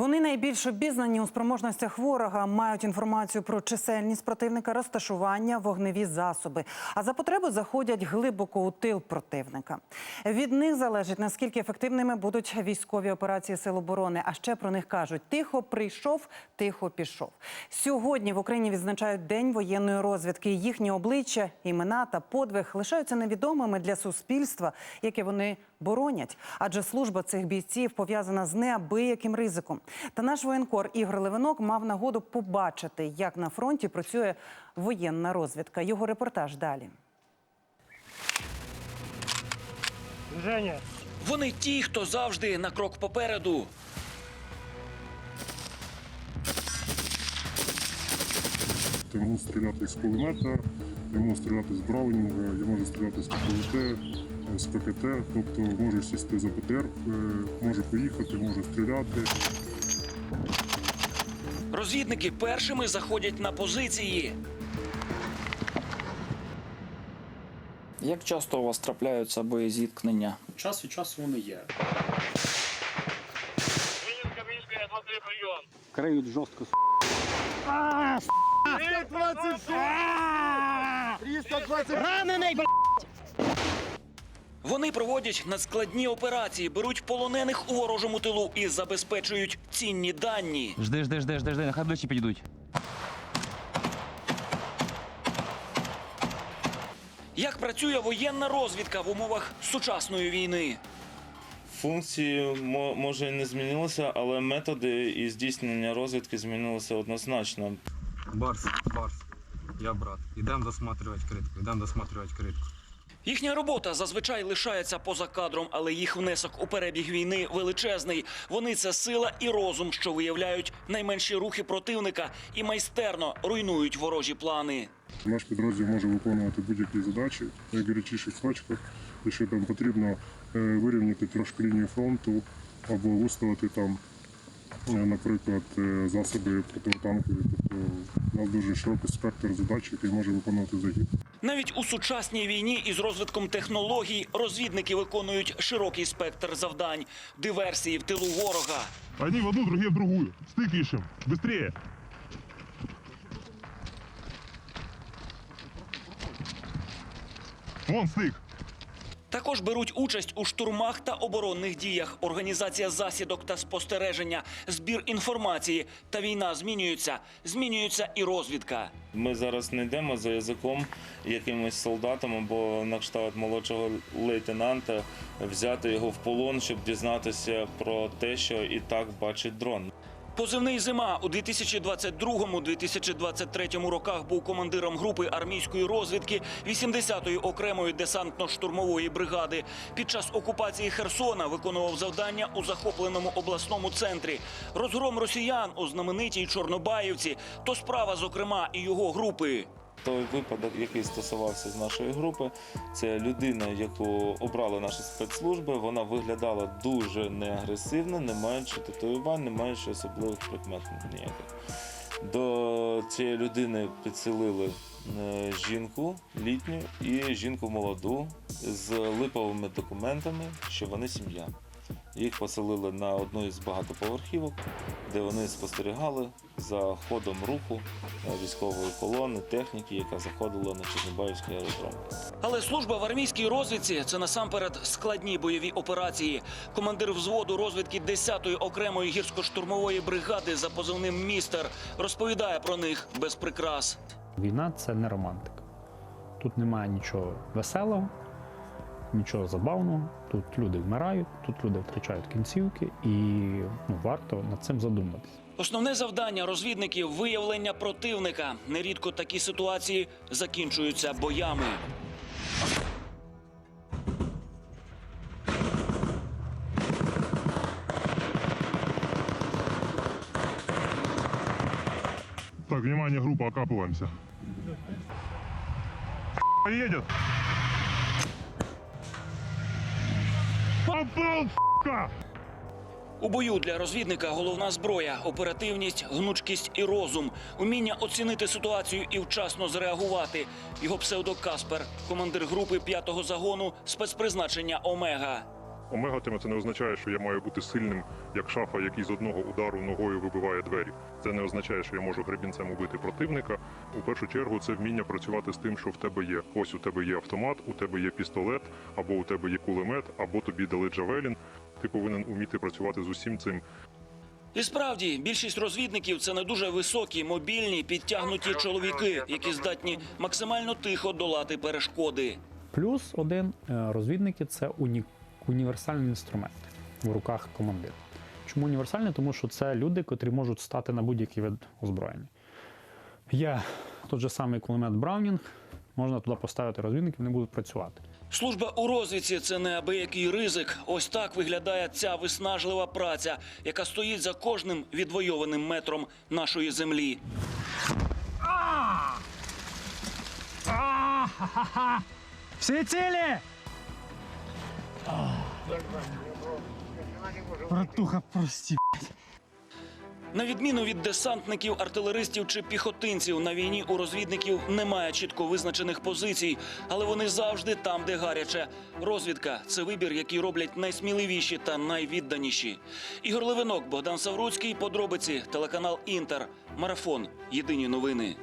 Вони найбільш обізнані у спроможностях ворога, мають інформацію про чисельність противника, розташування, вогневі засоби. А за потреби заходять глибоко у тил противника. Від них залежить наскільки ефективними будуть військові операції Сил оборони. А ще про них кажуть: тихо прийшов, тихо пішов. Сьогодні в Україні відзначають день воєнної розвідки. Їхні обличчя, імена та подвиг лишаються невідомими для суспільства, яке вони боронять. Адже служба цих бійців пов'язана з неабияким ризиком. Та наш воєнкор Ігор Левинок мав нагоду побачити, як на фронті працює воєнна розвідка. Його репортаж далі. Движение. Вони ті, хто завжди на крок попереду. Я можу стріляти з кулемета, я можу стріляти з Браунінга, я можу стріляти з ППВТ, з ПКТ, тобто можу сісти за ПТР, е, можу поїхати, можу стріляти. Розвідники першими заходять на позиції. Як часто у вас трапляються боєзіткнення? Час від часу вони є. Криють жорстко. Ранений, б***ь! Вони проводять надскладні операції, беруть полонених у ворожому тилу і забезпечують цінні дані. Жди, жди, жди, жди, жди, нехай ближче підійдуть. Як працює воєнна розвідка в умовах сучасної війни? Функції мо- може і не змінилися, але методи і здійснення розвідки змінилися однозначно. Барс, Барс, я брат. Идем досматривать критку, идем досматривать критку. Їхня робота зазвичай лишається поза кадром, але їх внесок у перебіг війни величезний. Вони це сила і розум, що виявляють найменші рухи противника і майстерно руйнують ворожі плани. Наш підрозділ може виконувати будь-які задачі в найгарячіших точках, якщо там потрібно е, вирівняти трошки лінію фронту або виставити там, е, наприклад, е, засоби протитанкові. Тобто у нас дуже широкий спектр задач, який може виконувати загін. Навіть у сучасній війні із розвитком технологій розвідники виконують широкий спектр завдань, диверсії в тилу ворога. Одні в одну, другі в другую. Стык ищем. Быстрее. Вон стык. Також беруть участь у штурмах та оборонних діях, організація засідок та спостереження, збір інформації. Та війна змінюється, змінюється і розвідка. Ми зараз не йдемо за язиком якимось солдатом або на кшталт молодшого лейтенанта, взяти його в полон, щоб дізнатися про те, що і так бачить дрон. Позивний зима у 2022-2023 роках був командиром групи армійської розвідки 80-ї окремої десантно-штурмової бригади. Під час окупації Херсона виконував завдання у захопленому обласному центрі. Розгром росіян у знаменитій Чорнобаївці то справа, зокрема, і його групи. Той випадок, який стосувався з нашої групи, це людина, яку обрали наші спецслужби. Вона виглядала дуже неагресивно, не маючи татуювань, не маючи особливих прикмет ніяких. До цієї людини підселили е, жінку літню і жінку молоду з липовими документами, що вони сім'я. Їх поселили на одну із багатоповерхівок, де вони спостерігали за ходом руху е, військової колони, техніки, яка заходила на Чорнобаївський аеродром. Але служба в армійській розвідці це насамперед складні бойові операції. Командир взводу розвідки 10-ї окремої гірсько-штурмової бригади за позивним містер розповідає про них без прикрас. Війна це не романтика. Тут немає нічого веселого, нічого забавного. Тут люди вмирають, тут люди втрачають кінцівки, і ну, варто над цим задуматися. Основне завдання розвідників виявлення противника. Нерідко такі ситуації закінчуються боями. Так, внимание, группа, окапываемся. Едет. У бою для розвідника головна зброя оперативність, гнучкість і розум, уміння оцінити ситуацію і вчасно зреагувати. Його псевдо Каспер, командир групи п'ятого загону спецпризначення Омега. Омегатиме це не означає, що я маю бути сильним, як шафа, який з одного удару ногою вибиває двері. Це не означає, що я можу гребінцем убити противника. У першу чергу це вміння працювати з тим, що в тебе є. Ось у тебе є автомат, у тебе є пістолет, або у тебе є кулемет, або тобі дали джавелін. Ти повинен уміти працювати з усім цим. І справді більшість розвідників це не дуже високі, мобільні, підтягнуті чоловіки, які здатні максимально тихо долати перешкоди. Плюс один е, розвідники це уні... універсальний інструмент в руках командира. Чому універсальний? Тому що це люди, котрі можуть стати на будь-який вид озброєння. Є той же самий кулемет Браунінг, можна туди поставити розвідників, вони будуть працювати. Служба у розвідці це неабиякий ризик. Ось так виглядає ця виснажлива праця, яка стоїть за кожним відвойованим метром нашої землі. Всі цілі! Братуха, прости. На відміну від десантників, артилеристів чи піхотинців, на війні у розвідників немає чітко визначених позицій, але вони завжди там, де гаряче. Розвідка це вибір, який роблять найсміливіші та найвідданіші. Ігор Левинок, Богдан Савруцький, подробиці, телеканал Інтер, марафон. Єдині новини.